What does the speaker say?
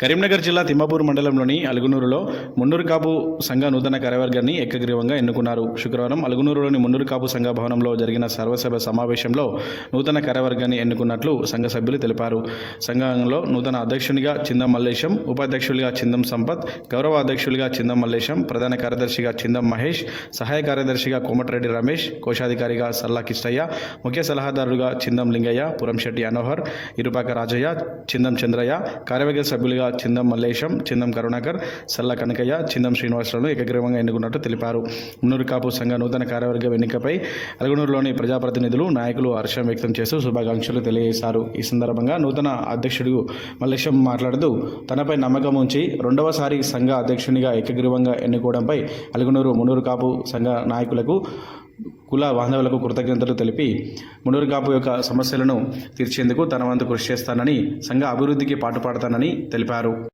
కరీంనగర్ జిల్లా తిమ్మాపూర్ మండలంలోని అలుగునూరులో మున్నూరు కాపు సంఘ నూతన కార్యవర్గాన్ని ఏకగ్రీవంగా ఎన్నుకున్నారు. శుక్రవారం అలుగునూరులోని మున్నూరు కాపు సంఘ భవనంలో జరిగిన సర్వసభ సమావేశంలో నూతన కార్యవర్గాన్ని ఎన్నుకున్నట్లు సంఘ సభ్యులు తెలిపారు. సంఘంలో నూతన అధ్యక్షునిగా చిందం మల్లేశం ఉపాధ్యక్షులుగా చిందం సంపత్ గౌరవ అధ్యక్షులుగా చిందం మల్లేశం ప్రధాన కార్యదర్శిగా చిందం మహేష్ సహాయ కార్యదర్శిగా కోమటిరెడ్డి రమేష్ కోశాధికారిగా సల్లా కిష్టయ్య ముఖ్య సలహాదారుగా చిందం లింగయ్య పురంశెట్టి అనోహర్ ఇరుపాక రాజయ్య చిందం చంద్రయ్య కార్యవర్గ సభ్యులుగా చిందం మల్లేశం చిందం కరుణాకర్ సల్ల కనకయ్య చిందం శ్రీనివాసరావును ఏకగ్రీవంగా ఎన్నుకున్నట్టు తెలిపారు. మున్నూరు కాపు సంఘ నూతన కార్యవర్గ ఎన్నికపై అలగనూరులోని ప్రజాప్రతినిధులు నాయకులు హర్షం వ్యక్తం చేస్తూ శుభాకాంక్షలు తెలియజేశారు. ఈ సందర్భంగా నూతన అధ్యక్షుడు మల్లేశం మాట్లాడుతూ తనపై నమ్మకం ఉంచి రెండవసారి సంఘ అధ్యక్షునిగా ఏకగ్రీవంగా ఎన్నుకోవడంపై అలుగునూరు మునూరు కాపు సంఘ నాయకులకు కుల బాంధవులకు కృతజ్ఞతలు తెలిపి మునూరు కాపు యొక్క సమస్యలను తీర్చేందుకు తన వంతు కృషి చేస్తానని సంఘ అభివృద్ధికి పాటుపడతానని తెలిపారు.